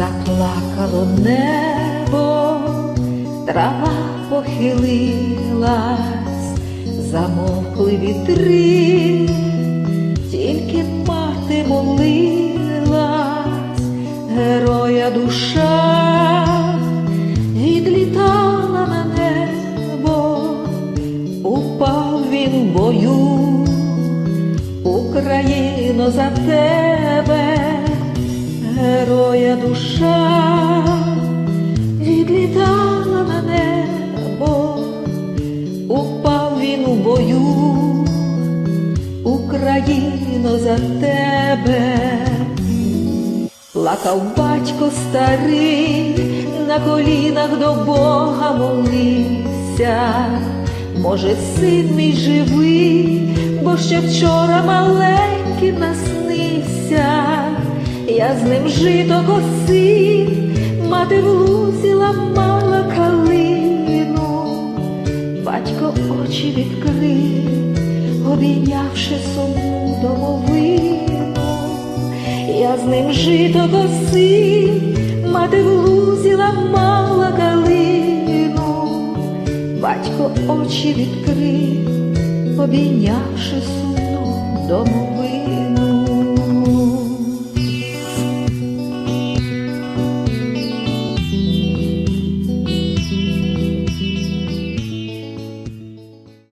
заплакало небо, трава похилилась, замовкли вітри, тільки мати молилась, героя душа відлітала на упав він в бою, Україно за тебе героя душа відлітала на небо, упав він у бою, Україно за тебе, плакав батько старий, на колінах до Бога молився. Може, син мій живий, бо ще вчора наснився, я з ним жито косив, мати в ламала калину, батько очі відкрив, обійнявши сумну домовину, я з ним жито косив, мати в ламала калину, батько очі відкрив, обійнявши сумну домовину.